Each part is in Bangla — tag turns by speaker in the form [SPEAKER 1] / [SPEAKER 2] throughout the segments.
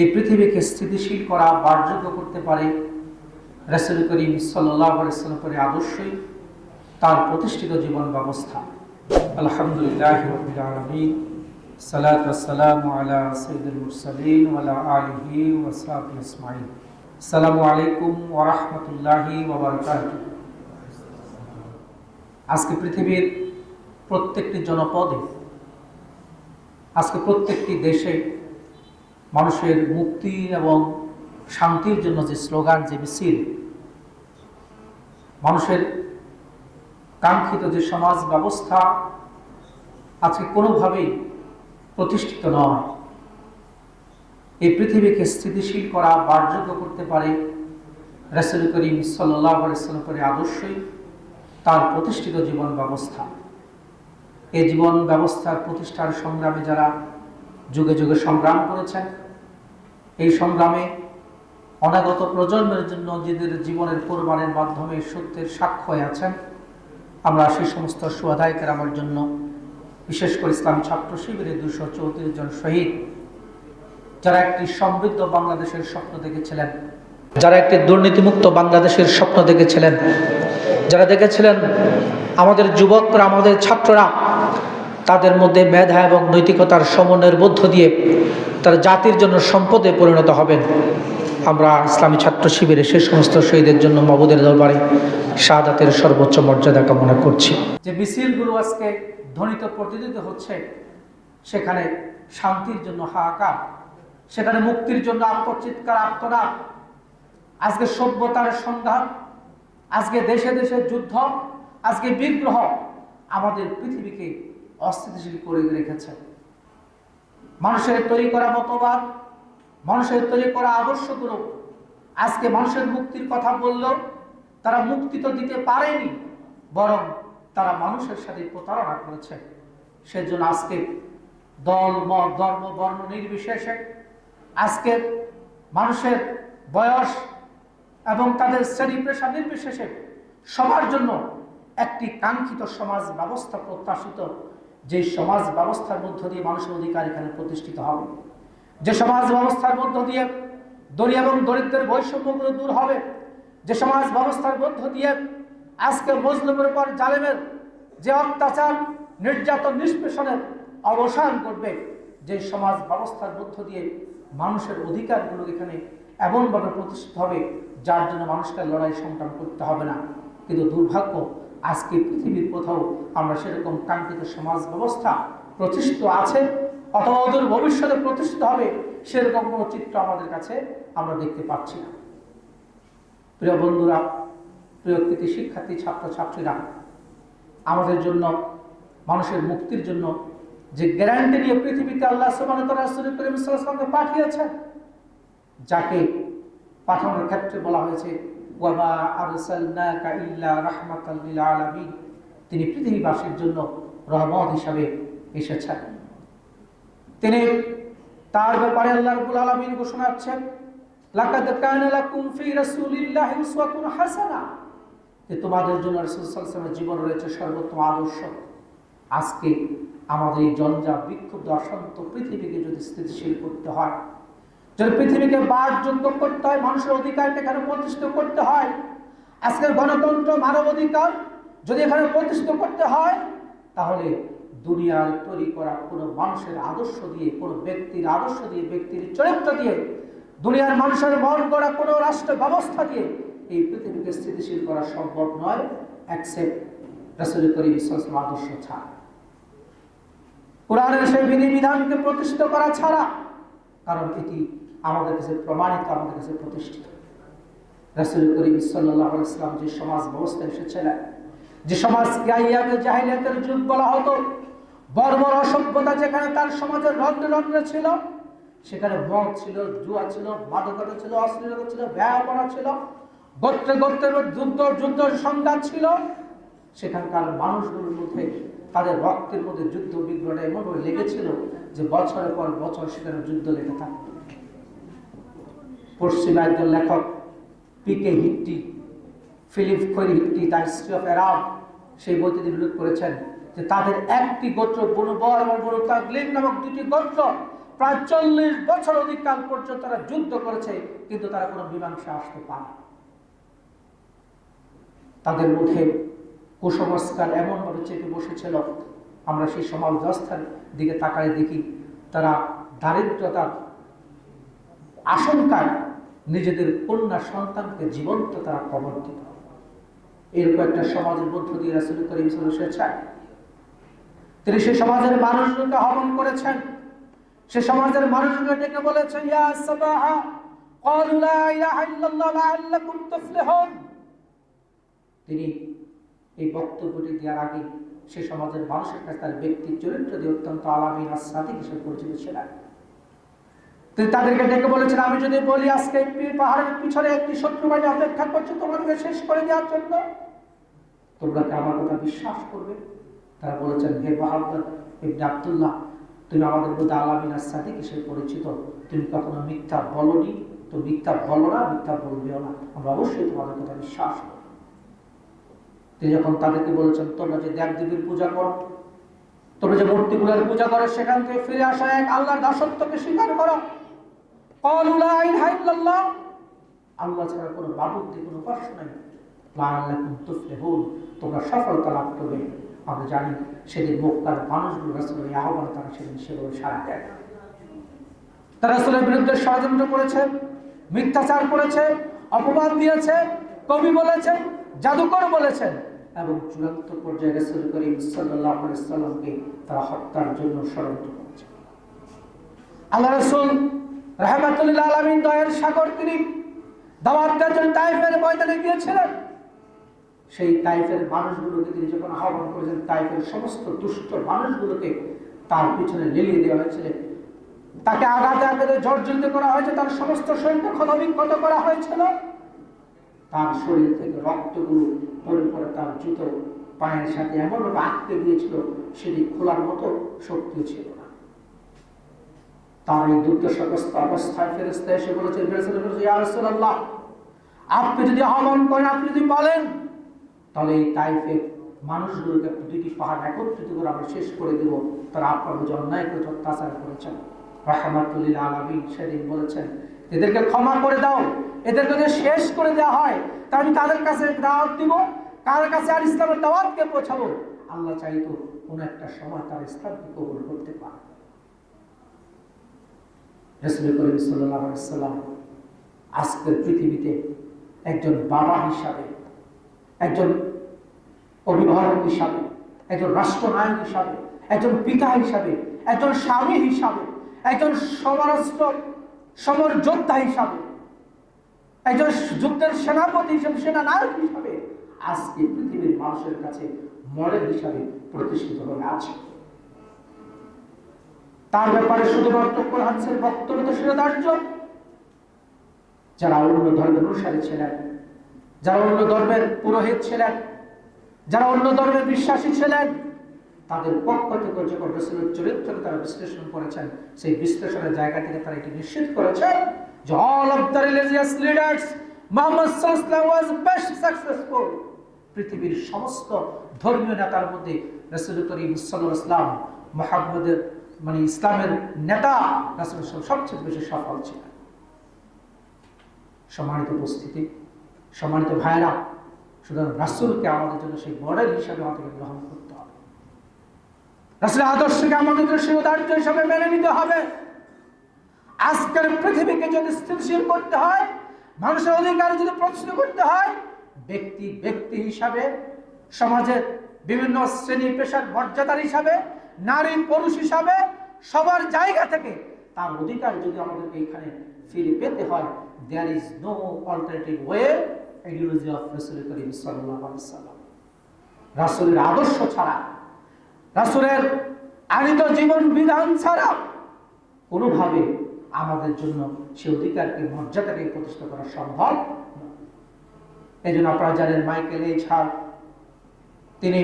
[SPEAKER 1] এই পৃথিবীকে স্থিতিশীল করা বার্যোগ্য করতে পারে রাসুল করিম সাল্লাম করে আদর্শই তার প্রতিষ্ঠিত জীবন ব্যবস্থা। আলহামদুলিল্লাহ রবিল আলমিন। সালাত আলা সৈদুল মুরসালিন আলাইকুম ওরহমতুল্লাহি আজকে পৃথিবীর প্রত্যেকটি জনপদে, আজকে প্রত্যেকটি দেশে মানুষের মুক্তি এবং শান্তির জন্য যে স্লোগান, যে মিছিল, মানুষের কাঙ্ক্ষিত যে সমাজ ব্যবস্থা আজকে কোনোভাবেই প্রতিষ্ঠিত নয়। এই পৃথিবীকে স্থিতিশীল করা বার্যোগ্য করতে পারে রাসুল করিম সাল্লাহ করে আদর্শই তার প্রতিষ্ঠিত জীবন ব্যবস্থা। এই জীবন ব্যবস্থার প্রতিষ্ঠার সংগ্রামে যারা যুগে যুগে সংগ্রাম করেছেন এই সংগ্রামে অনাগত প্রজন্মের জন্য নিজেদের জীবনের কোরবানের মাধ্যমে সত্যের সাক্ষ্য হয়ে আছেন, আমরা সেই সমস্ত সুয়াদায়কের আমার জন্য বিশেষ করে ইসলাম ছাত্র শিবিরে দুশো চৌত্রিশ জন শহীদ, যারা একটি সমৃদ্ধ বাংলাদেশের স্বপ্ন দেখেছিলেন, যারা একটি দুর্নীতিমুক্ত বাংলাদেশের স্বপ্ন দেখেছিলেন, যারা দেখেছিলেন আমাদের যুবকরা, আমাদের ছাত্ররা তাদের মধ্যে মেধা এবং নৈতিকতার সমন্বয়ের মধ্য দিয়ে তারা জাতির জন্য সম্পদে পরিণত হবেন। আমরা ইসলামী ছাত্র শিবিরে সে সমস্ত শহীদের জন্য মবুদের দরবারে শাহাদাতের সর্বোচ্চ মর্যাদা কামনা করছি। যে মিছিলগুলো আজকে ধ্বনিত প্রতিনিধিত হচ্ছে, সেখানে শান্তির জন্য হাহাকার, সেখানে মুক্তির জন্য আত্মচিৎকার, আত্মনাদ, আজকে সভ্যতার সংঘাত আজকে দেশে দেশে যুদ্ধ, আজকে বিগ্রহ আমাদের পৃথিবীকে অস্থিতিশীল করে রেখেছে। মানুষের তৈরি করা মতবাদ, মানুষের তৈরি করা আদর্শগুলো আজকে মানুষের মুক্তির কথা বলল তারা মুক্তি তো দিতে পারেনি, বরং তারা মানুষের সাথে প্রতারণা করেছে। সেজন্য আজকে দল, মত, ধর্ম, বর্ণ নির্বিশেষে আজকে মানুষের বয়স এবং তাদের শ্রেণি পেশা নির্বিশেষে সবার জন্য একটি কাঙ্ক্ষিত সমাজ ব্যবস্থা প্রত্যাশিত যে সমাজ ব্যবস্থার মধ্য দিয়ে মানুষের অধিকার এখানে প্রতিষ্ঠিত হবে। যে সমাজ ব্যবস্থার মধ্য দিয়ে দলীয় এবং দরিদ্রের বৈষম্যগুলো দূর হবে। যে সমাজ ব্যবস্থার মধ্য দিয়ে আজকে মজলুমের উপর জালেমের যে অত্যাচার, নির্যাতন, নিষ্পেষণের অবসান করবে যে সমাজ ব্যবস্থার মধ্য দিয়ে মানুষের অধিকারগুলো এখানে এমনভাবে প্রতিষ্ঠিত হবে, যার জন্য মানুষকে লড়াই সংগ্রাম করতে হবে না। কিন্তু দুর্ভাগ্য আজকে পৃথিবীর কোথাও আমরা সেরকম কাঙ্ক্ষিত সমাজ ব্যবস্থা প্রতিষ্ঠিত আছে? অথবা ওদের ভবিষ্যতে প্রতিষ্ঠিত হবে? সেরকম কোনো চিত্র আমাদের কাছে আমরা দেখতে পাচ্ছি না। প্রিয় বন্ধুরা, প্রিয় কৃতি শিক্ষার্থী, ছাত্রছাত্রীরা, আমাদের জন্য, মানুষের মুক্তির জন্য যে গ্যারান্টি নিয়ে পৃথিবীতে আল্লাহ সুবাহকে পাঠিয়েছেন, যাকে পাঠানোর ক্ষেত্রে বলা হয়েছে ওয়ামা আরসালনাকা ইল্লা রাহমাতাল লিল আলামিন। তিনি পৃথিবীবাসীর জন্য রহমত হিসাবে এসেছেন। তিনি তার ব্যাপারে আল্লাহ রাব্বুল আলামিন ঘোষণা করছেন, লাকাদ কানা লাকুম ফি রাসূলিল্লাহি উসওয়াতুন হাসানা। যে তোমাদের জন্য রাসূল সাল্লাল্লাহু জীবন রয়েছে সর্বোত্তম আদর্শ। আজকে আমাদের এই জঞ্জা বিক্ষুব্ধ অশান্ত পৃথিবীকে যদি স্থিতিশীল করতে হয় যদি পৃথিবীকে বাসযোগ্য করতে হয়, মানুষের অধিকারকে এখানে প্রতিষ্ঠিত করতে হয়, আজকের গণতন্ত্র মানব অধিকার যদি এখানে প্রতিষ্ঠিত করতে হয়, তাহলে দুনিয়ার তৈরি করা কোনো মানুষের আদর্শ দিয়ে, কোনো ব্যক্তির আদর্শ দিয়ে, ব্যক্তির চরিত্র দিয়ে, দুনিয়ার মানুষের মন করা কোনো রাষ্ট্র ব্যবস্থা দিয়ে এই পৃথিবীকে স্থিতিশীল করা সম্ভব নয় অ্যাকসেপ্ট রাসুল করিম ইসলাম আদর্শ ছাড়া। কোরআনের সেই বিধিবিধানকে প্রতিষ্ঠিত করা ছাড়া কারণ এটি আমাদের কাছে প্রমাণিত, আমাদের কাছে প্রতিষ্ঠিত। রাসুল করিম সাল্লাহ ইসলাম যে সমাজ ব্যবস্থা এসেছিলেন, যে সমাজ জাহিলিয়াতের যুগ বলা হতো, বর্বর অসভ্যতা যেখানে তার সমাজের রন্ধ্রে রন্ধ্রে ছিল, সেখানে মদ ছিল, জুয়া ছিল, মাদকতা ছিল, অশ্লীলতা ছিল, ব্যয়পনা ছিল, গোত্রে গোত্রের যুদ্ধ যুদ্ধ সংঘাত ছিল, সেখানকার মানুষগুলোর মধ্যে তাদের রক্তের মধ্যে যুদ্ধ বিগ্রহটা এমনভাবে লেগেছিল যে বছরের পর বছর সেখানে যুদ্ধ লেগে থাকত। পশ্চিমা একজন লেখক, PK Hitti, Philip Khuri Hitti, the history of Arab, সেই বইতে তিনি উল্লেখ করেছেন যে তাদের একটি গোত্র বনু বর এবং বনু তাগলিম নামক দুটি গোত্র প্রায় চল্লিশ বছর অধিককাল পর্যন্ত তারা যুদ্ধ করেছে, কিন্তু তারা কোনো মীমাংসা আসতে পারে তাদের মধ্যে কুসংস্কার এমনভাবে চেপে বসেছিল, আমরা সেই সমাজ ব্যবস্থার দিকে তাকায় দেখি তারা দারিদ্রতার আশঙ্কায় নিজেদের কন্যা সন্তানকে জীবন্ত তারা কবর দিত এরকম একটা সমাজের মধ্য দিয়ে রাসুল করিম এসেছেন তিনি সে সমাজের মানুষগুলোকে আহ্বান করেছেন সে সমাজের মানুষগুলো ডেকে বলেছেন ইয়া সাবাহা قالوا لا اله الا الله لعلكم تفلحون তিনি এই বক্তব্যটি দেওয়ার আগে সে সমাজের মানুষের কাছে তার ব্যক্তি চরিত্র দিয়ে অত্যন্ত আলামী আসাদিক হিসেবে পরিচিত ছিলেন তাদেরকে ডেকে বলেছেন, আমি যদি বলি আজকে পাহাড়ের পিছনে একটি শত্রু বাহিনী অপেক্ষা করছে, তোমাদেরকে শেষ করে দেওয়ার জন্য? তোমরা কি আমার কথা বিশ্বাস করবে? তারা বলেছেন, হে ইবনে আব্দুল্লাহ, তুমি আমাদের মধ্যে আলামিন সাদিক হিসেবে পরিচিত। তুমি কখনো মিথ্যা বলনি? তো মিথ্যা বলো না, মিথ্যা বলবেও না। আমরা অবশ্যই তোমাদের কথা বিশ্বাস করি তিনি যখন তাদেরকে বলেছেন, তোমরা যে দেব দেবীর পূজা করো, তোমরা যে মূর্তিগুলোর পূজা করো, সেখান থেকে ফিরে আসা এক আল্লাহর দাসত্বকে স্বীকার করো। আল্লাহ ছাড়া কোনো বাবুদ্দি কোনো উপাস্য নাই। তোমরা সফলতা লাভ করবে। আমরা জানি সেদিন মক্কার মানুষগুলো, রাসূলের আহ্বান তারা সেদিন সেগুলো সারা দেয় তারা রাসূলের বিরুদ্ধে ষড়যন্ত্র করেছে, মিথ্যাচার করেছে, অপবাদ দিয়েছে, কবি বলেছেন জাদুকর বলেছেন এবং চূড়ান্ত পর্যায়ে রাসূল করিম আলাইহি সাল্লামকে তারা হত্যার জন্য ষড়যন্ত্র করেছে। আল্লাহ রাসূল রাহমাতুল্লাহ আলামিন দয়ার সাগর তিনি দাওয়াত দেওয়ার জন্য তাইফের ময়দানে গিয়েছিলেন। সেই তাইফের মানুষগুলোকে তিনি যখন আহ্বান করেছেন, তাইফের সমস্ত দুষ্ট মানুষগুলোকে তার পিছনে লেলিয়ে দেওয়া হয়েছিল তাকে আঘাতে আঘাতে জর্জরিত করা হয়েছে, তার সমস্ত শরীরকে ক্ষতবিক্ষত করা হয়েছিল। তার শরীর থেকে রক্তগুলো পরে পরে তার জুতো, পায়ের সাথে এমনভাবে আটকে দিয়েছিল, সেটি খোলার মতো শক্তি ছিল। তার এই দুর্দশাগ্রস্ত অবস্থায় ফেরেস্তা এসে আপনি যদি আহ্বান করেন, আপনি যদি বলেন তাহলে এই তাইফের মানুষগুলোকে দুইটি পাহাড় একত্রিত করে আমরা শেষ করে দেব। তারা আপনার যে অন্যায় করে অত্যাচার করেছেন। রহমাতুল্লিল আলমিন সেদিন বলেছেন, এদেরকে ক্ষমা করে দাও, এদেরকে যদি শেষ করে দেওয়া হয় তা আমি তাদের কাছে দাওয়াত দিব, কার কাছে আর ইসলামের দাওয়াতকে পৌঁছাবো? আল্লাহ চাইতো কোনো একটা সময় তার ইসলামকে কবুল করতে পারে। রসুল করিম সাল্লাম আজকের পৃথিবীতে একজন বাবা হিসাবে, একজন অভিভাবক হিসাবে, একজন রাষ্ট্রনায়ক হিসাবে, একজন পিতা হিসাবে, একজন স্বামী হিসাবে, একজন সমরাষ্ট্র সমর যোদ্ধা হিসাবে, একজন যুদ্ধের সেনাপতি হিসাবে, সেনানায়ক হিসাবে আজকে পৃথিবীর মানুষের কাছে মডেল হিসাবে প্রতিষ্ঠিত হয়ে আছে। তার ব্যাপারে শুধুমাত্র কোরআনের বক্তব্য তো শিরোধার্য যারা অন্য ধর্মের অনুসারী ছিলেন, যারা অন্য ধর্মের পুরোহিত ছিলেন, যারা অন্য ধর্মের বিশ্বাসী ছিলেন, তাদের পক্ষ থেকে যখন রসুলের চরিত্রকে তারা বিশ্লেষণ করেছেন, সেই বিশ্লেষণের জায়গা থেকে তারা এটি নিশ্চিত করেছেন যে all of the religious leaders Muhammad সাল্লাল্লাহু ওয়াজ বেস্ট সাকসেসফুল পৃথিবীর সমস্ত ধর্মীয় নেতার মধ্যে রসুল করিম সাল্লাল্লাহু ইসলাম মোহাম্মদের মানে ইসলামের নেতা রাসুল সবচেয়ে বেশি সফল ছিলেন। সম্মানিত উপস্থিতি, সম্মানিত ভাইরা সুতরাং রাসুলকে আমাদের জন্য সেই মডেল হিসাবে আমাদেরকে গ্রহণ করতে হবে। রাসুলের আদর্শকে আমাদের জন্য সেই উদাহরণ হিসাবে মেনে নিতে হবে। আজকের পৃথিবীকে যদি স্থিতিশীল করতে হয়, মানুষের অধিকার যদি প্রতিষ্ঠিত করতে হয়, ব্যক্তি ব্যক্তি হিসাবে, সমাজের বিভিন্ন শ্রেণি পেশার মর্যাদার হিসাবে, নারী পুরুষ হিসাবে সবার জায়গা থেকে। তার অধিকার যদি আমাদেরকে এখানে ফিরে পেতে হয় there is no alternative way ideology of রসুল করিম সাল্লাম। রাসুলের আদর্শ ছাড়া, রাসুলের আনিত জীবন বিধান ছাড়া কোনোভাবে আমাদের জন্য সে অধিকারকে, মর্যাদাকে প্রতিষ্ঠা করা সম্ভব এই জন্য আপনারা জানেন মাইকেল এইচ হার তিনি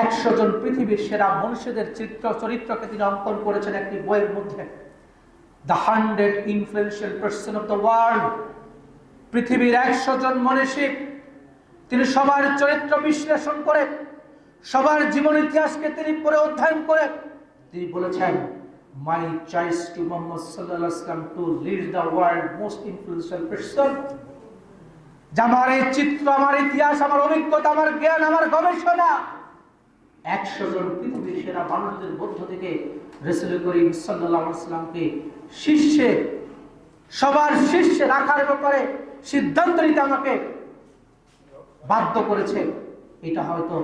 [SPEAKER 1] একশো জন পৃথিবীর সেরা মনুষ্যদের চিত্র, চরিত্রকে তিনি অঙ্কন করেছেন একটি বইয়ের মধ্যে। The hundred influential person of the world পৃথিবীর একশো জন মনীষী, তিনি সবার চরিত্র বিশ্লেষণ করে, সবার জীবন ইতিহাসকে তিনি পরে অধ্যয়ন করে, তিনি বলেছেন choice to Muhammad sallallahu alaihi wasallam to lead the world most influential person. যে আমার এই চিত্র, আমার ইতিহাস, আমার অভিজ্ঞতা, আমার জ্ঞান, আমার গবেষণা একশো জন পৃথিবীর সেরা মানুষদের মধ্য থেকে রসুল করিম সাল্লাহ সাল্লামকে শীর্ষে, সবার শীর্ষে রাখার ব্যাপারে সিদ্ধান্ত নিতে আমাকে বাধ্য করেছে। এটা হয়তো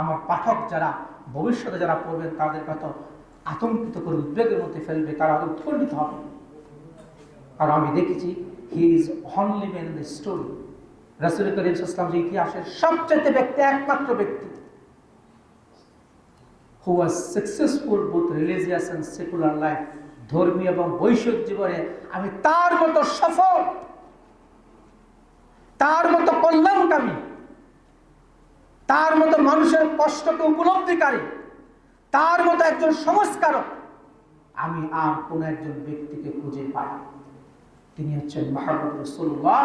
[SPEAKER 1] আমার পাঠক যারা ভবিষ্যতে যারা পড়বেন, তাদের কথা আতঙ্কিত করে উদ্বেগের মধ্যে ফেলবে, তারা উৎফুল্লিত হবে। আর আমি দেখেছি he is only man the story রাসুল করিম ইসলাম যে ইতিহাসের সবচেয়ে ব্যক্তি, একমাত্র ব্যক্তি। Who was successful both religious and secular life ধর্মীয় এবং বৈষয়িক জীবনে আমি তার মতো সফল, তার মতো কল্যাণকামী, তার মতো মানুষের কষ্টকে উপলব্ধিকারী, তার মতো একজন সংস্কারক, আমি আর কোন একজন ব্যক্তিকে খুঁজে পাই তিনি হচ্ছেন মাহমুদ রসুল্লাহ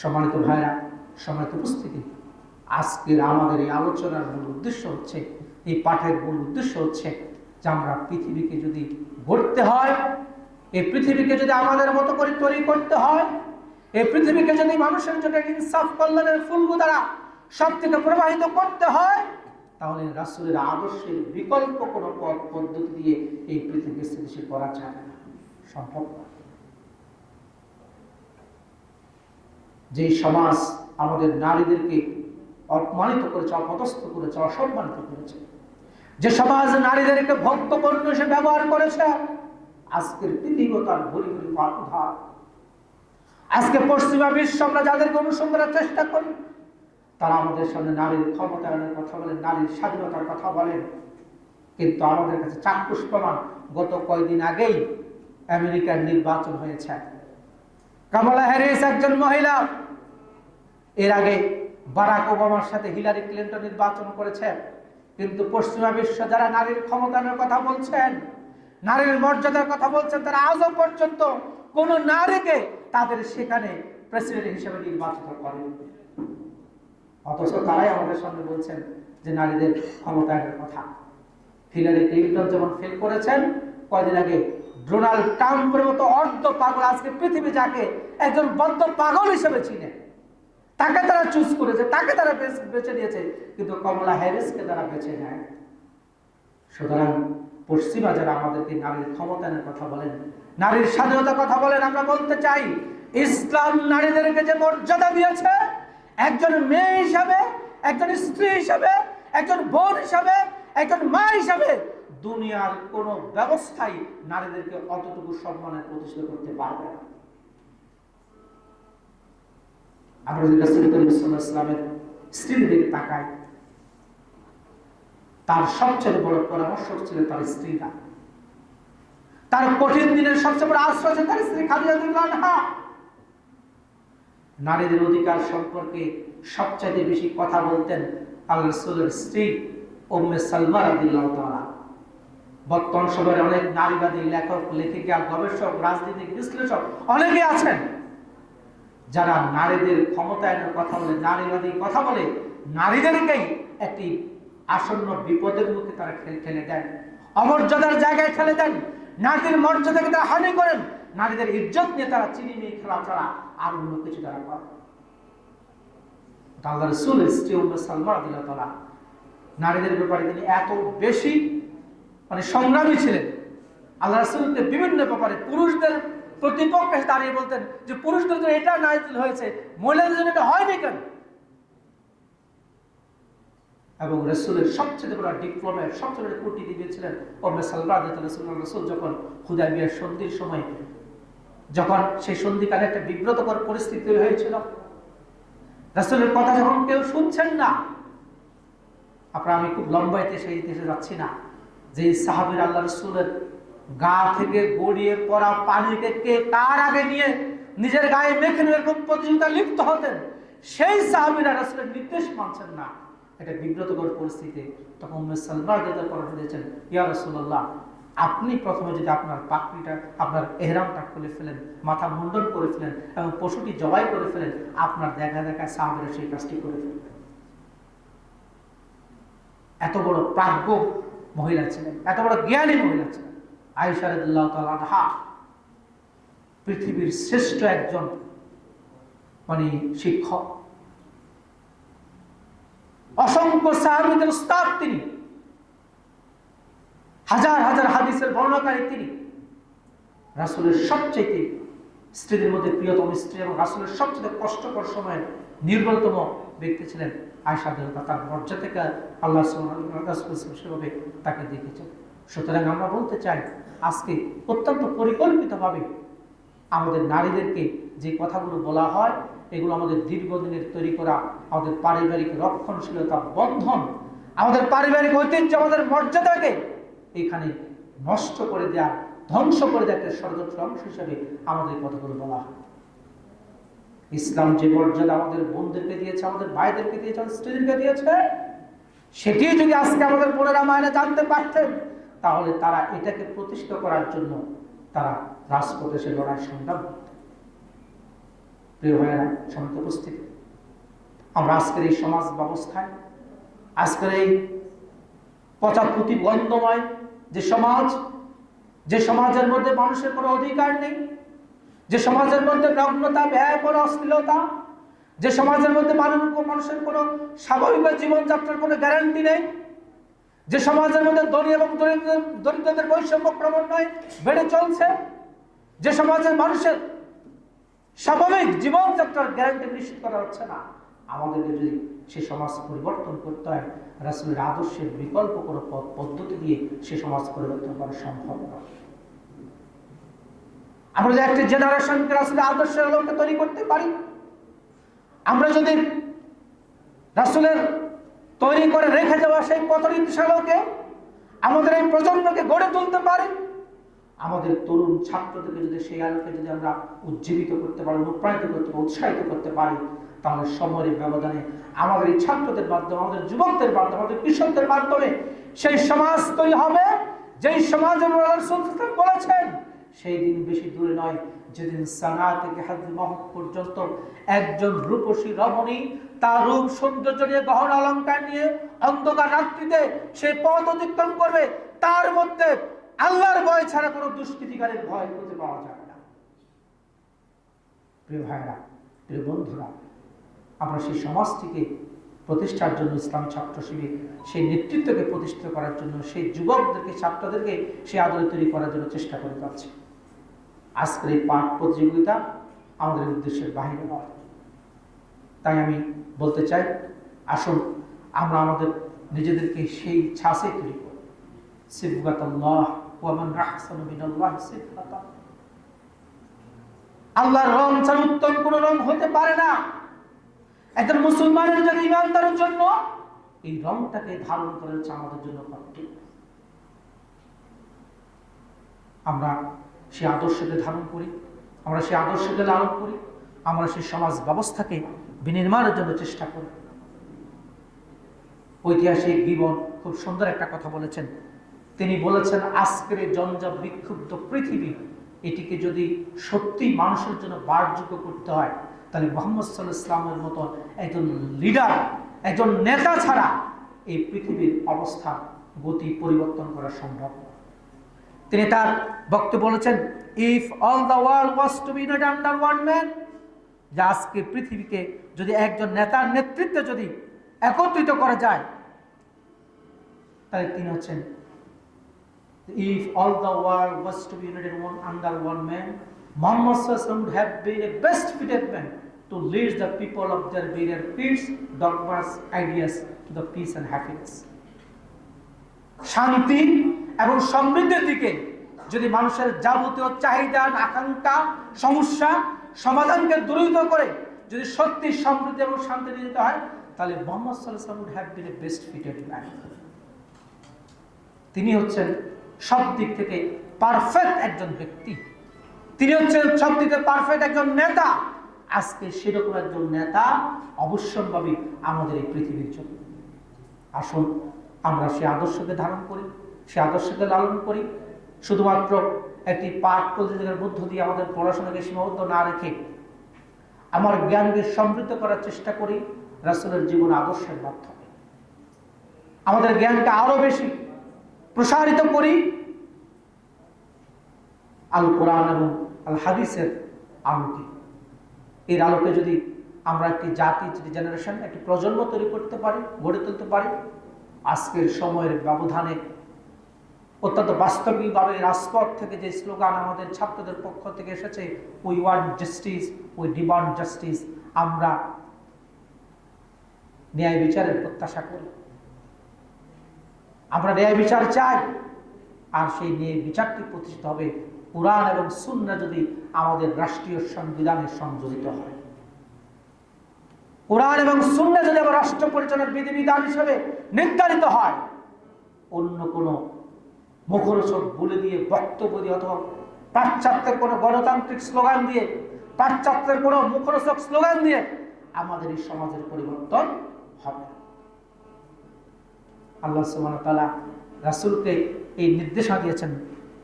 [SPEAKER 1] সম্মানিত ভাইরা, সম্মানিত উপস্থিতি। আজকের আমাদের এই আলোচনার মূল উদ্দেশ্য হচ্ছে, এই পাঠের মূল উদ্দেশ্য হচ্ছে যে আমরা পৃথিবীকে যদি গড়তে হয় এই পৃথিবীকে যদি আমাদের মতো করে তৈরি করতে হয় এই পৃথিবীকে যদি মানুষের জন্য ইনসাফ কল্যাণের ফুলগু দ্বারা সব থেকে প্রবাহিত করতে হয়, তাহলে রাসুলের আদর্শের বিকল্প কোনো পথ, পদ্ধতি দিয়ে এই পৃথিবীকে স্থিতিশীল করা যায় না। সম্ভব যে সমাজ আমাদের নারীদেরকে অপমানিত করেছে, অপদস্থ করেছে, অসম্মানিত করেছে। যে সমাজ নারীদেরকে ভক্ত পণ্য সে ব্যবহার করেছে, আজকের পৃথিবী তার ভরি ভরি উধার আজকে পশ্চিমা বিশ্ব আমরা যাদেরকে অনুসরণ করার চেষ্টা করি, তারা আমাদের সামনে নারীর ক্ষমতায়নের কথা বলেন, নারীর স্বাধীনতার কথা বলেন। কিন্তু আমাদের কাছে চাক্ষুষ প্রমাণ, গত কয়েকদিন আগেই আমেরিকার নির্বাচন হয়েছে। কামালা হ্যারিস একজন মহিলা, এর আগে বারাক ওবামার সাথে হিলারি ক্লিন্টন নির্বাচন করেছেন। কিন্তু পশ্চিমা বিশ্ব যারা নারীর ক্ষমতায়নের কথা বলছেন, নারীর মর্যাদার কথা বলছেন, তারা আজও পর্যন্ত কোন নারীকে তাদের সেখানে প্রেসিডেন্ট হিসেবে নির্বাচিত করেন। অথচ তারাই আমাদের সামনে বলছেন যে নারীদের ক্ষমতায়নের কথা। হিলারি ক্লিন্টন যেমন ফেল করেছেন কয়দিন আগে ডোনাল্ড ট্রাম্পের মতো অর্ধ পাগল আজকে পৃথিবী যাকে একজন বদ্ধ পাগল হিসেবে চিনে। তাকে তারা চুজ করেছে, তাকে তারা বেছে নিয়েছে, কিন্তু কমলা হ্যারিসকে তারা বেছে নেয়। সুতরাং পশ্চিমা যারা আমাদেরকে নারীর ক্ষমতায়নের কথা বলেন, নারীর স্বাধীনতার কথা বলেন, আমরা বলতে চাই, ইসলাম নারীদেরকে যে মর্যাদা দিয়েছে, একজন মেয়ে হিসাবে, একজন স্ত্রী হিসাবে, একজন বোন হিসাবে, একজন মা হিসাবে দুনিয়ার কোন ব্যবস্থাই নারীদেরকে অতটুকু সম্মানের প্রতিষ্ঠা করতে পারবে না। স্ত্রীর দিকে তার সবচেয়ে বড় ছিল তার স্ত্রীরা তার কঠিন দিনের সবচেয়ে বড় আশ্রয় তার স্ত্রী নারীদের অধিকার সম্পর্কে সবচাইতে বেশি কথা বলতেন আল্লাহ রাসূলের স্ত্রী উম্মে সালমা রাদিয়াল্লাহু তাআলা। বর্তমান সময়ের অনেক নারীবাদী লেখক, লেখিকা, গবেষক, রাজনীতিক, বিশ্লেষক অনেকে আছেন। যারা নারীদের ক্ষমতায়নের কথা বলে, নারীবাদী কথা বলে, নারীদেরকেই একটি আসন্ন বিপদের মুখে তারা ঠেলে দেন, অমর্যাদার জায়গায় ঠেলে দেন, নারীদের মর্যাদাকে তারা হানি করেন, নারীদের ইজ্জত নিয়ে তারা চিনি নিয়ে খেলা ছাড়া আর অন্য কিছু তারা করে আল্লাহ রসুল স্ত্রী উম্মে সালমা তাআলা, নারীদের ব্যাপারে তিনি এত বেশি মানে সংগ্রামী ছিলেন। আল্লাহ রসুলকে বিভিন্ন ব্যাপারে পুরুষদের প্রতিপক্ষে দাঁড়িয়ে বলতেন যে পুরুষদের জন্য এটা নাজিল হয়েছে, মহিলাদের জন্য এটা হয়নি কেন? এবং রসুলের সবচেয়ে বড় ডিপ্লোমেট সবচেয়ে বড় কূটনীতি ছিলেন ওমে সালবাদ রসুল যখন খুদাই বিয়ের সন্ধির সময়, যখন সেই সন্ধিকালে একটা বিব্রতকর পরিস্থিতি হয়েছিল, রাসুলের কথা যখন কেউ শুনছেন না, আপনার আমি খুব লম্বাইতে সেই দেশে যাচ্ছি না যে সাহাবির আল্লাহ রসুলের গা থেকে গড়িয়ে পড়া পানিকে কে তার আগে নিয়ে নিজের গায়ে মেখে এরকম প্রতিযোগিতা লিপ্ত হতেন? সেই সাহাবিরা রাসুলের নির্দেশ মানছেন না। এটা বিব্রতকর পরিস্থিতি। তখন সালবার যাদের পরামর্শ দিয়েছেন ইয়া রসুল্লাহ আপনি প্রথমে যদি আপনার পাকড়িটা আপনার এহরামটা খুলে ফেলেন, মাথা মুন্ডন করে ফেলেন এবং পশুটি জবাই করে ফেলেন, আপনার দেখা দেখা সাহাবেরা সেই কাজটি করে ফেলবেন এত বড় প্রাজ্ঞ মহিলা ছিলেন, এত বড় জ্ঞানী মহিলা ছিলেন। আয়েশা রাদিয়াল্লাহু পৃথিবীর শ্রেষ্ঠ একজন মানে শিক্ষক। অসংখ্য সাহাবিদের উস্তাদ তিনি। হাজার হাজার হাদিসের বর্ণনাকারী তিনি। রাসূলের সবচেয়ে স্ত্রীদের মধ্যে প্রিয়তম স্ত্রী এবং রাসূলের সবচেয়ে কষ্টকর সময়ের নির্বলতম ব্যক্তি ছিলেন আয়সা দেবতা তার মর্যাদাকে আল্লাহ সেভাবে তাকে দেখেছেন। সুতরাং আমরা বলতে চাই, আজকে অত্যন্ত পরিকল্পিতভাবে আমাদের নারীদেরকে যে কথাগুলো বলা হয়, এগুলো আমাদের দীর্ঘদিনের তৈরি করা, আমাদের পারিবারিক রক্ষণশীলতা বন্ধন, আমাদের পারিবারিক ঐতিহ্য, আমাদের মর্যাদাকে এখানে নষ্ট করে দেওয়া ধ্বংস করে দেওয়া একটা ষড়যন্ত্র অংশ হিসাবে আমাদের কথাগুলো বলা হয়। ইসলাম যে মর্যাদা আমাদের বোনদেরকে দিয়েছে, আমাদের ভাইদেরকে দিয়েছে, আমাদের স্ত্রীদেরকে দিয়েছে সেটি যদি আজকে আমাদের বোনেরা মায়েরা জানতে পারতেন তাহলে তারা এটাকে প্রতিষ্ঠা করার জন্য তারা রাজপথে সে লড়াই সংগ্রাম প্রিয় ভাইয়েরা সমিত উপস্থিত। আমরা আজকের এই সমাজ ব্যবস্থায়, আজকের এই পচাপুতি গন্ধময় যে সমাজ, যে সমাজের মধ্যে মানুষের কোনো অধিকার নেই, যে সমাজের মধ্যে নগ্নতা, ব্যয় করে অশ্লীলতা, যে সমাজের মধ্যে মানুষ, মানুষের কোনো স্বাভাবিক জীবনযাত্রার কোনো গ্যারান্টি নেই যে সমাজের মধ্যে ধনী এবং দরিদ্র দরিদ্রদের বৈষম্য ক্রমান্বয়ে বেড়ে চলছে, যে সমাজের মানুষের স্বাভাবিক জীবনযাত্রার গ্যারান্টি নিশ্চিত করা হচ্ছে না, আমাদেরকে যদি সে সমাজ পরিবর্তন করতে হয়, রাসুলের আদর্শের বিকল্প কোনো পথ পদ্ধতি দিয়ে সে সমাজ পরিবর্তন করা সম্ভব নয় আমরা যদি একটি জেনারেশনকে রাসুলের আদর্শের আলোকে তৈরি করতে পারি, আমরা যদি রাসুলের তৈরি করে রেখে যাওয়া সেই পথ নির্দেশালোকে আমাদের এই প্রজন্মকে গড়ে তুলতে পারি। আমাদের তরুণ ছাত্রদেরকে যদি সেই আলোকে যদি আমরা উজ্জীবিত করতে পারি অনুপ্রাণিত করতে পারি, উৎসাহিত করতে পারি, তাহলে সময়ের ব্যবধানে আমাদের এই ছাত্রদের মাধ্যমে, আমাদের যুবকদের মাধ্যমে, আমাদের কৃষকদের মাধ্যমে সেই সমাজ তৈরি হবে। যেই সমাজ বলেছেন, সেই দিন বেশি দূরে নয়। যেদিন সানা থেকে হাজি মহক পর্যন্ত একজন রূপসী রমণী তার রূপ সৌন্দর্য নিয়ে গহন অলঙ্কার নিয়ে অন্ধকার রাত্রিতে সে পথ অতিক্রম করবে, তার মধ্যে আল্লাহর ভয় ছাড়া কোনো দুষ্কৃতিকারের ভয় খুঁজে পাওয়া যাবে না। প্রিয় ভাইরা, প্রিয় বন্ধুরা, আমরা সেই সমাজটিকে প্রতিষ্ঠার জন্য ইসলাম ছাত্র শিবির, সেই নেতৃত্বকে প্রতিষ্ঠিত করার জন্য, সেই যুবকদেরকে, ছাত্রদেরকে সেই আদরে তৈরি করার জন্য চেষ্টা করে যাচ্ছে। আজকের এই পাঠ প্রতিযোগিতা আমাদের উদ্দেশ্যের বাহিরে নয়। তাই আমি বলতে চাই, আসুন আমরা আমাদের নিজেদেরকে সেই ছাসে তৈরি করি। কোন হতে পারে না। জন্য এই ধারণ করে হচ্ছে আমাদের জন্য আমরা সে আদর্শকে ধারণ করি, আমরা সে আদর্শকে লালন করি, আমরা সেই সমাজ ব্যবস্থাকে বিনির্মাণের জন্য চেষ্টা করি ঐতিহাসিক জীবন খুব সুন্দর একটা কথা বলেছেন তিনি বলেছেন, আজকের এই জঞ্জাব বিক্ষুব্ধ পৃথিবী, এটিকে যদি সত্যি মানুষের জন্য বারযোগ্য করতে হয়, তাহলে মোহাম্মদ সাল্লাহ ইসলামের মতো একজন লিডার একজন নেতা ছাড়া এই পৃথিবীর অবস্থা, গতি পরিবর্তন করা সম্ভব নয়। তিনি তার বক্তব্য বলেছেন if all the world was to be united under one man যে আজকে পৃথিবীকে যদি একজন নেতার নেতৃত্বে যদি একত্রিত করা যায়, তাহলে তিনি হচ্ছেন if all the world was to be united one under one man Muhammad সাসম would have been a best fitted man to lead the people of their bear peace dogmas ideas to the peace and happiness শান্তি এবং সমৃদ্ধির দিকে যদি মানুষের যাবতীয় চাহিদা, আকাঙ্ক্ষা, সমস্যা, সমাধানকে দূরীত করে যদি সত্যি সমৃদ্ধি এবং শান্তি দিতে হয়, তাহলে মোহাম্মদ সাল্লাহ would have been a best fitted man তিনি হচ্ছেন সব দিক থেকে পারফেক্ট একজন ব্যক্তি। তিনি হচ্ছেন সব দিক থেকে পারফেক্ট একজন নেতা। আজকে সেরকম একজন নেতা অবশ্যম্ভাবী আমাদের এই পৃথিবীর জন্য। আসুন, আমরা সে আদর্শকে ধারণ করি। সে আদর্শকে লালন করি। শুধুমাত্র একটি পাঠ প্রতিযোগিতার মধ্য দিয়ে আমাদের পড়াশোনাকে সীমাবদ্ধ না রেখে আমার জ্ঞানকে সমৃদ্ধ করার চেষ্টা করি, রাসুলের জীবন আদর্শের মাধ্যমে। আমাদের জ্ঞানকে আরও বেশি প্রসারিত করি। আল কোরআন এবং আল হাদিসের আলোকে। এর আলোকে যদি আমরা একটি জাতি জেনারেশন একটি প্রজন্ম তৈরি করতে পারি, গড়ে তুলতে পারি, আজকের সময়ের ব্যবধানে অত্যন্ত বাস্তবিকভাবে রাজপথ থেকে যে স্লোগান আমাদের ছাত্রদের পক্ষ থেকে এসেছে we want justice we demand justice আমরা ন্যায় বিচারের প্রত্যাশা করি। আমরা ন্যায় বিচার চাই, আর সেই ন্যায় বিচারটি প্রতিষ্ঠিত হবে কোরআন এবং সুন্না যদি আমাদের রাষ্ট্রীয় সংবিধানে সংযোজিত হয়। কোরআন এবং সুন্না যদি আমার রাষ্ট্র পরিচালনার বিধিবিধান হিসেবে নির্ধারিত হয়, অন্য কোনো মুখরোচক বলে দিয়ে বক্তব্য দিয়ে অথবা পাশ্চাত্যের কোনো গণতান্ত্রিক স্লোগান দিয়ে, পাশ্চাত্যের কোনো মুখরোচক স্লোগান দিয়ে আমাদের এই সমাজের পরিবর্তন হবে। আল্লাহ সুবহানাহু ওয়া তাআলা রাসূলকে এই নির্দেশনা দিয়েছেন,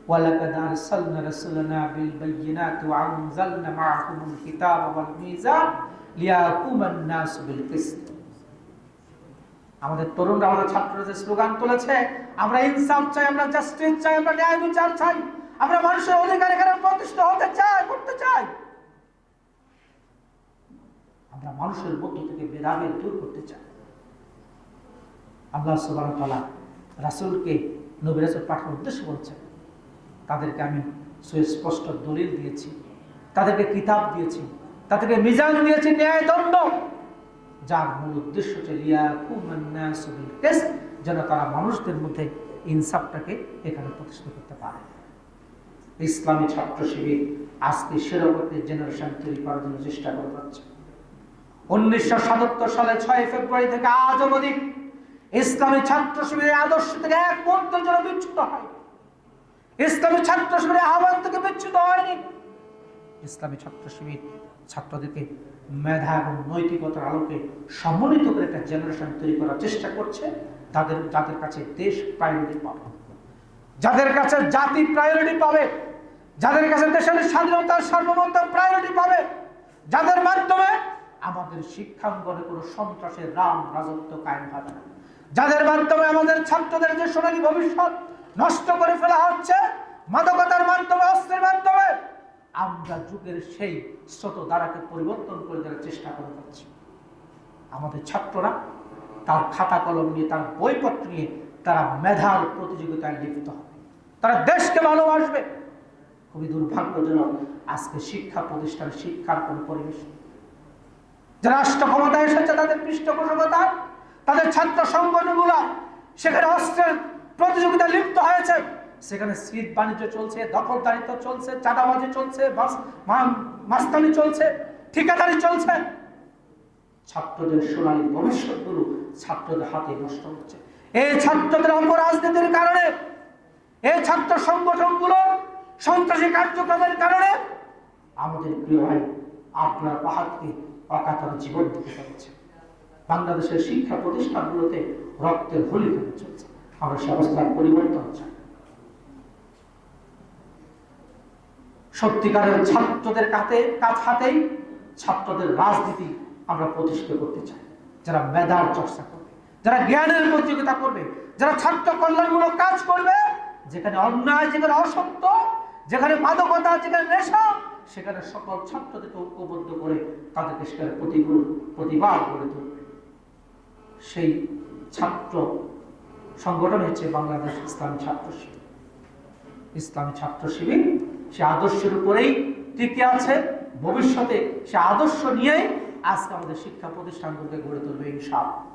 [SPEAKER 1] ওয়ালাকাদ আরসালনা রাসূলানা বিল বায়িনাতি ওয়া আনজালনা কিতাবা ওয়াল মিজান লিয়াকুমান বিল আমাদের তরুণরা, আমাদের ছাত্ররা যে স্লোগান তুলেছে, আমরা ইনসাফ চাই, আমরা জাস্টিস চাই, আমরা ন্যায় বিচার চাই, আমরা মানুষের অধিকার এখানে প্রতিষ্ঠিত হতে চাই, করতে চাই। আমরা মানুষের মধ্য থেকে ভেদাভেদ দূর করতে চাই। আল্লাহ সুবাহ তালা রাসুলকে নবী রাসুল পাঠানোর উদ্দেশ্য বলছেন। তাদেরকে আমি সুস্পষ্ট দলিল দিয়েছি, তাদেরকে কিতাব দিয়েছি, তাদেরকে মিজান দিয়েছি ন্যায় দণ্ড যার মূল উদ্দেশ্য যেন তারা মানুষদের মধ্যে ইনসাফটাকে এখানে প্রতিষ্ঠা করতে পারে। ইসলামী ছাত্র শিবির আজকে সেরকম জেনারেশন তৈরি করার জন্য চেষ্টা করে যাচ্ছে। উনিশশো সাতাত্তর সালে ছয় ফেব্রুয়ারি থেকে আজ অবধি ইসলামী ছাত্র শিবিরের আদর্শ থেকে এক মুহূর্তের জন্য বিচ্ছুত হয় ইসলামী ছাত্র শিবিরের আহ্বান থেকে বিচ্ছুত হয়নি। ইসলামী ছাত্র শিবির ছাত্রদেরকে মেধা এবং নৈতিকতার আলোকে সম্মিলিত করে একটা জেনারেশন তৈরি করার চেষ্টা করছে। তাদের, যাদের কাছে দেশ প্রায়োরিটি পাবে। যাদের কাছে জাতি প্রায়োরিটি পাবে, যাদের কাছে দেশের স্বাধীনতার সার্বভৌমত্ব প্রায়োরিটি পাবে, যাদের মাধ্যমে আমাদের শিক্ষাঙ্গনে কোনো সন্ত্রাসের রাম রাজত্ব কায়েম হবে না। যাদের মাধ্যমে আমাদের ছাত্রদের যে সোনালী ভবিষ্যৎ নষ্ট করে ফেলা হচ্ছে, মাদকতার মাধ্যমে, অস্ত্রের মাধ্যমে আমরা যুগের সেই স্রোত দ্বারাকে পরিবর্তন করে দেওয়ার চেষ্টা করে যাচ্ছি। আমাদের ছাত্ররা তার খাতা কলম নিয়ে, তার বইপত্র নিয়ে তারা মেধার প্রতিযোগিতায় লিপ্ত হবে। তারা দেশকে ভালোবাসবে। খুবই দুর্ভাগ্যজনক আজকে শিক্ষা প্রতিষ্ঠান, শিক্ষার কোন পরিবেশ। যারা রাষ্ট্র ক্ষমতায় এসেছে, তাদের পৃষ্ঠপোষকতা, তাদের ছাত্র সংগঠনগুলো, সেখানে অস্ত্রের প্রতিযোগিতা লিপ্ত হয়েছে। সেখানে সিট বাণিজ্য চলছে দখলদারিত্ব চলছে, চাঁদাবাজি চলছে মাস্তানি চলছে, ঠিকাদারি চলছে। ছাত্রদের সোনালী ভবিষ্যৎগুলো ছাত্রদের হাতে নষ্ট হচ্ছে। এই ছাত্রদের অপরাজনীতির কারণে এই ছাত্র সংগঠনগুলো সন্ত্রাসী কার্যক্রমের কারণে আমাদের প্রিয় ভাই আপনার পাহাড়কে অকাতর জীবন দিতে পারছে বাংলাদেশের শিক্ষা প্রতিষ্ঠানগুলোতে রক্তের হোলি খেলে চলছে। আমরা সে অবস্থার পরিবর্তন চাই। সত্যিকারের ছাত্রদের কাছ হাতেই ছাত্রদের রাজনীতি আমরা প্রতিষ্ঠিত করতে চাই। যারা মেধার চর্চা করবে, যারা জ্ঞানের প্রতিযোগিতা করবে, যারা ছাত্র কল্যাণমূলক কাজ করবে, যেখানে অন্যায়, যেখানে অসত্য, যেখানে মাদকতা, যেখানে নেশা, সেখানে সকল ছাত্রদেরকে ঐক্যবদ্ধ করে তাদেরকে সেখানে প্রতিকূল প্রতিবাদ করে তুলবে। সেই ছাত্র সংগঠন হচ্ছে বাংলাদেশ ইসলামী ছাত্র শিবির। ইসলামী ছাত্র শিবির সে আদর্শের উপরেই টিকে আছে। ভবিষ্যতে সে আদর্শ নিয়েই আজকে আমাদের শিক্ষা প্রতিষ্ঠানগুলোকে গড়ে তুলবে ইনশাআল্লাহ।